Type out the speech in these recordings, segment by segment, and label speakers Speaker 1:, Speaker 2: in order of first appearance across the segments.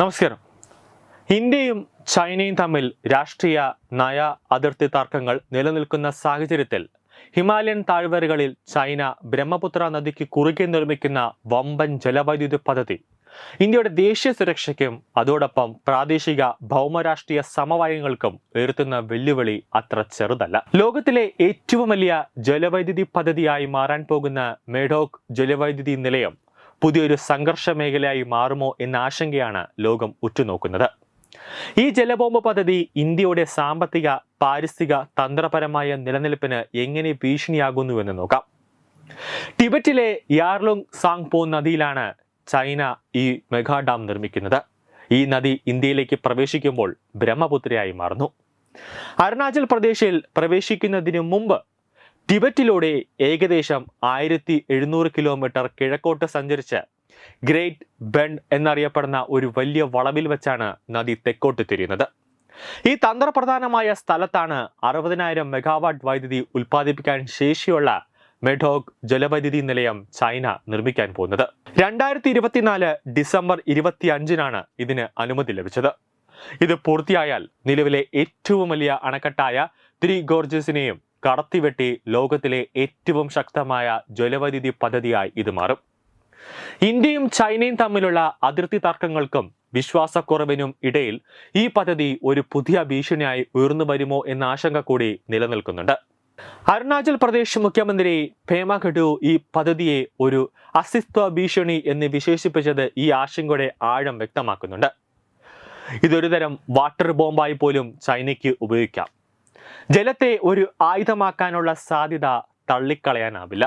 Speaker 1: നമസ്കാരം. ഇന്ത്യയും ചൈനയും തമ്മിൽ രാഷ്ട്രീയ നയ അതിർത്തി തർക്കങ്ങൾ നിലനിൽക്കുന്ന സാഹചര്യത്തിൽ ഹിമാലയൻ താഴ്വരകളിൽ ചൈന ബ്രഹ്മപുത്ര നദിക്ക് കുറുകെ നിർമ്മിക്കുന്ന വമ്പൻ ജലവൈദ്യുത പദ്ധതി. ഇന്ത്യയുടെ ദേശീയ സുരക്ഷയ്ക്കും അതോടൊപ്പം പ്രാദേശിക ഭൗമരാഷ്ട്രീയ സമവായങ്ങൾക്കും ഉയർത്തുന്ന വെല്ലുവിളി അത്ര ചെറുതല്ല. ലോകത്തിലെ ഏറ്റവും വലിയ ജലവൈദ്യുതി പദ്ധതിയായി മാറാൻ പോകുന്ന മേഡോക് ജലവൈദ്യുതി നിലയം പുതിയൊരു സംഘർഷ മേഖലയായി മാറുമോ എന്ന ആശങ്കയാണ് ലോകം ഉറ്റുനോക്കുന്നത്. ഈ ജലബോംബ് പദ്ധതി ഇന്ത്യയുടെ സാമ്പത്തിക പാരിസ്ഥിതിക തന്ത്രപരമായ നിലനിൽപ്പിന് എങ്ങനെ ഭീഷണിയാകുന്നുവെന്ന് നോക്കാം. ടിബറ്റിലെ യാർലുങ് സാങ്പോ നദിയിലാണ് ചൈന ഈ മെഗാ ഡാം നിർമ്മിക്കുന്നത്. ഈ നദി ഇന്ത്യയിലേക്ക് പ്രവേശിക്കുമ്പോൾ ബ്രഹ്മപുത്രയായി മാറുന്നു. അരുണാചൽ പ്രദേശിൽ പ്രവേശിക്കുന്നതിനു മുമ്പ് ടിബറ്റിലൂടെ ഏകദേശം ആയിരത്തി എഴുന്നൂറ് കിലോമീറ്റർ കിഴക്കോട്ട് സഞ്ചരിച്ച് ഗ്രേറ്റ് ബെൻഡ് എന്നറിയപ്പെടുന്ന ഒരു വലിയ വളവിൽ വെച്ചാണ് നദി തെക്കോട്ട് തിരിയുന്നത്. ഈ തന്ത്രപ്രധാനമായ സ്ഥലത്താണ് അറുപതിനായിരം മെഗാവാട്ട് വൈദ്യുതി ഉൽപ്പാദിപ്പിക്കാൻ ശേഷിയുള്ള മെഡോഗ് ജലവൈദ്യുതി നിലയം ചൈന നിർമ്മിക്കാൻ പോകുന്നത്. രണ്ടായിരത്തി ഇരുപത്തിനാല് ഡിസംബർ ഇരുപത്തി അഞ്ചിനാണ് ഇതിന് അനുമതി ലഭിച്ചത്. ഇത് പൂർത്തിയായാൽ നിലവിലെ ഏറ്റവും വലിയ അണക്കെട്ടായ ത്രീ ഗോർജസിനെയും കടത്തിവെട്ടി ലോകത്തിലെ ഏറ്റവും ശക്തമായ ജലവൈദ്യുതി പദ്ധതിയായി ഇത് മാറും. ഇന്ത്യയും ചൈനയും തമ്മിലുള്ള അതിർത്തി തർക്കങ്ങൾക്കും വിശ്വാസക്കുറവിനും ഇടയിൽ ഈ പദ്ധതി ഒരു പുതിയ ഭീഷണിയായി ഉയർന്നു വരുമോ എന്ന ആശങ്ക കൂടി നിലനിൽക്കുന്നുണ്ട്. അരുണാചൽ പ്രദേശ് മുഖ്യമന്ത്രി പേമ ഖഡു ഈ പദ്ധതിയെ ഒരു അസ്തിത്വ ഭീഷണി എന്ന് വിശേഷിപ്പിച്ചത് ഈ ആശങ്കയുടെ ആഴം വ്യക്തമാക്കുന്നുണ്ട്. ഇതൊരു തരം വാട്ടർ ബോംബായി പോലും ചൈനയ്ക്ക് ഉപയോഗിക്കാം. ജലത്തെ ഒരു ആയുധമാക്കാനുള്ള സാധ്യത തള്ളിക്കളയാനാവില്ല.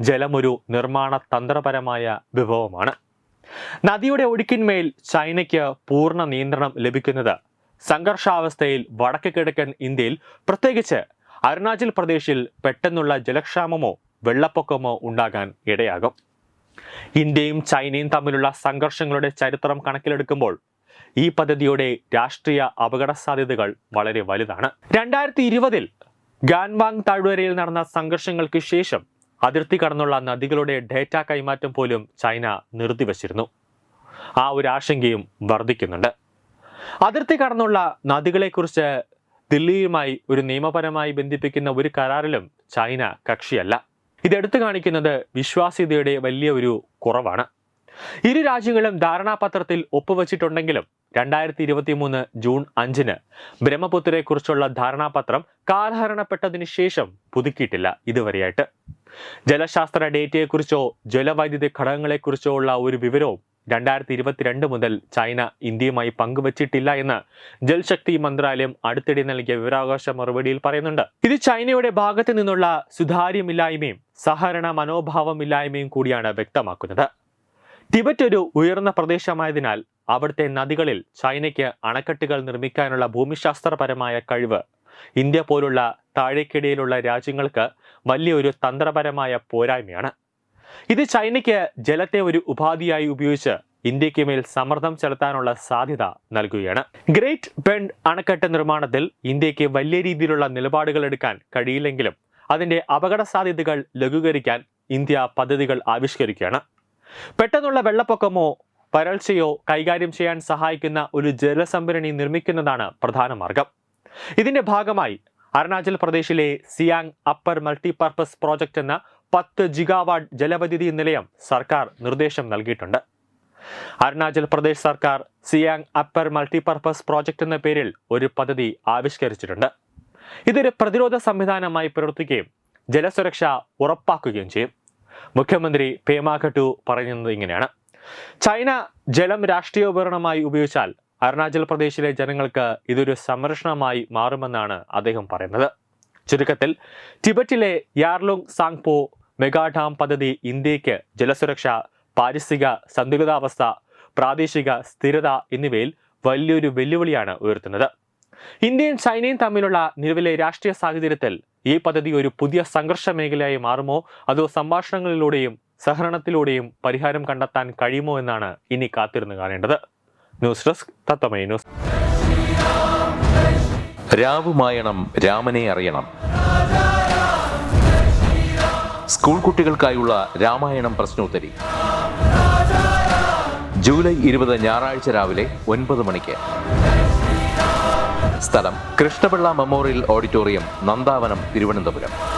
Speaker 1: ജലമൊരു നിർമ്മാണ തന്ത്രപരമായ വിഭവമാണ്. നദിയുടെ ഒഴുക്കിന്മേൽ ചൈനയ്ക്ക് പൂർണ നിയന്ത്രണം ലഭിക്കുന്നത് സംഘർഷാവസ്ഥയിൽ വടക്ക് കിഴക്കൻ ഇന്ത്യയിൽ പ്രത്യേകിച്ച് അരുണാചൽ പ്രദേശിൽ പെട്ടെന്നുള്ള ജലക്ഷാമമോ വെള്ളപ്പൊക്കമോ ഉണ്ടാകാൻ ഇടയാകും. ഇന്ത്യയും ചൈനയും തമ്മിലുള്ള സംഘർഷങ്ങളുടെ ചരിത്രം കണക്കിലെടുക്കുമ്പോൾ ഈ പദ്ധതിയുടെ രാഷ്ട്രീയ അപകട സാധ്യതകൾ വളരെ വലുതാണ്. രണ്ടായിരത്തി ഇരുപതിൽ ഗാൻവാങ് താഴ്വരയിൽ നടന്ന സംഘർഷങ്ങൾക്ക് ശേഷം അതിർത്തി കടന്നുള്ള നദികളുടെ ഡേറ്റ കൈമാറ്റം പോലും ചൈന നിർത്തിവച്ചിരുന്നു. ആ ഒരു ആശങ്കയും വർദ്ധിക്കുന്നുണ്ട് അതിർത്തി കടന്നുള്ള നദികളെക്കുറിച്ച് ദില്ലിയുമായി ഒരു നിയമപരമായി ബന്ധിപ്പിക്കുന്ന ഒരു കരാറിലും ചൈന കക്ഷിയല്ല. ഇതെടുത്തു കാണിക്കുന്നത് വിശ്വാസ്യതയുടെ വലിയ ഒരു കുറവാണ്. ഇരു രാജ്യങ്ങളും ധാരണാപത്രത്തിൽ ഒപ്പുവച്ചിട്ടുണ്ടെങ്കിലും രണ്ടായിരത്തി ഇരുപത്തി മൂന്ന് ജൂൺ അഞ്ചിന് ബ്രഹ്മപുത്രയെക്കുറിച്ചുള്ള ധാരണാപത്രം കാലഹരണപ്പെട്ടതിന് ശേഷം പുതുക്കിയിട്ടില്ല ഇതുവരെയായിട്ട്. ജലശാസ്ത്ര ഡേറ്റയെക്കുറിച്ചോ ജലവൈദ്യുതി ഘടകങ്ങളെക്കുറിച്ചോ ഉള്ള ഒരു വിവരവും രണ്ടായിരത്തി ഇരുപത്തിരണ്ട് മുതൽ ചൈന ഇന്ത്യയുമായി പങ്കുവച്ചിട്ടില്ല എന്ന് ജൽശക്തി മന്ത്രാലയം അടുത്തിടെ നൽകിയ വിവരാവകാശ മറുപടിയിൽ പറയുന്നുണ്ട്. ഇത് ചൈനയുടെ ഭാഗത്തു നിന്നുള്ള സുതാര്യമില്ലായ്മയും സഹകരണ മനോഭാവമില്ലായ്മയും കൂടിയാണ് വ്യക്തമാക്കുന്നത്. ടിബറ്റ് ഒരു ഉയർന്ന പ്രദേശമായതിനാൽ അവിടുത്തെ നദികളിൽ ചൈനയ്ക്ക് അണക്കെട്ടുകൾ നിർമ്മിക്കാനുള്ള ഭൂമിശാസ്ത്രപരമായ കഴിവ്. ഇന്ത്യ പോലുള്ള താഴേക്കിടയിലുള്ള രാജ്യങ്ങൾക്ക് വലിയൊരു തന്ത്രപരമായ പോരായ്മയാണ്. ഇത് ചൈനയ്ക്ക് ജലത്തെ ഒരു ഉപാധിയായി ഉപയോഗിച്ച് ഇന്ത്യയ്ക്ക് മേൽ സമ്മർദ്ദം ചെലുത്താനുള്ള സാധ്യത നൽകുകയാണ്. ഗ്രേറ്റ് ബെൻഡ് അണക്കെട്ട് നിർമ്മാണത്തിൽ ഇന്ത്യയ്ക്ക് വലിയ രീതിയിലുള്ള നിലപാടുകൾ എടുക്കാൻ കഴിയില്ലെങ്കിലും അതിന്റെ അപകട സാധ്യതകൾ ലഘൂകരിക്കാൻ ഇന്ത്യ പദ്ധതികൾ ആവിഷ്കരിക്കുകയാണ്. പെട്ടെന്നുള്ള വെള്ളപ്പൊക്കമോ വരൾച്ചയോ കൈകാര്യം ചെയ്യാൻ സഹായിക്കുന്ന ഒരു ജലസംഭരണി നിർമ്മിക്കുന്നതാണ് പ്രധാന മാർഗം. ഇതിന്റെ ഭാഗമായി അരുണാചൽ പ്രദേശിലെ സിയാങ് അപ്പർ മൾട്ടിപർപ്പസ് പ്രോജക്റ്റ് എന്ന പത്ത് ജിഗാവാട്ട് ജലവൈദ്യുതി നിലയം സർക്കാർ നിർദ്ദേശം നൽകിയിട്ടുണ്ട്. അരുണാചൽ പ്രദേശ് സർക്കാർ സിയാങ് അപ്പർ മൾട്ടിപർപ്പസ് പ്രോജക്റ്റ് എന്ന പേരിൽ ഒരു പദ്ധതി ആവിഷ്കരിച്ചിട്ടുണ്ട്. ഇതൊരു പ്രതിരോധ സംവിധാനമായി പ്രവർത്തിക്കുകയും ജലസുരക്ഷ ഉറപ്പാക്കുകയും ചെയ്യും. മുഖ്യമന്ത്രി പേമാഘട്ടു പറയുന്നത് ഇങ്ങനെയാണ്. ചൈന ജലം രാഷ്ട്രീയ രാഷ്ട്രീയോപകരണമായി ഉപയോഗിച്ചാൽ അരുണാചൽ പ്രദേശിലെ ജനങ്ങൾക്ക് ഇതൊരു സംരക്ഷണമായി മാറുമെന്നാണ് അദ്ദേഹം പറയുന്നത്. ചുരുക്കത്തിൽ ടിബറ്റിലെ യാർലോങ് സാങ്പോ മെഗാഡാം പദ്ധതി ഇന്ത്യയ്ക്ക് ജലസുരക്ഷ പാരിസ്ഥിതിക സന്തുലിതാവസ്ഥ പ്രാദേശിക സ്ഥിരത എന്നിവയിൽ വലിയൊരു വെല്ലുവിളിയാണ് ഉയർത്തുന്നത്. ഇന്ത്യയും ചൈനയും തമ്മിലുള്ള നിലവിലെ രാഷ്ട്രീയ സാഹചര്യത്തിൽ ഈ പദ്ധതി ഒരു പുതിയ സംഘർഷ മേഖലയായി മാറുമോ? അതോ സംഭാഷണങ്ങളിലൂടെയും സഹകരണത്തിലൂടെയും പരിഹാരം കണ്ടെത്താൻ കഴിയുമോ എന്നാണ് ഇനി കാത്തിരുന്ന് കാണേണ്ടത്. News desk Tatwamayi news.
Speaker 2: രാവുമായണം രാമനെ അറിയണം. സ്കൂൾ കുട്ടികൾക്കായുള്ള രാമായണം പ്രശ്നോത്തരി. ജൂലൈ ഇരുപത് ഞായറാഴ്ച രാവിലെ ഒൻപത് മണിക്ക്. സ്ഥലം കൃഷ്ണപിള്ള മെമ്മോറിയൽ ഓഡിറ്റോറിയം നന്ദാവനം തിരുവനന്തപുരം.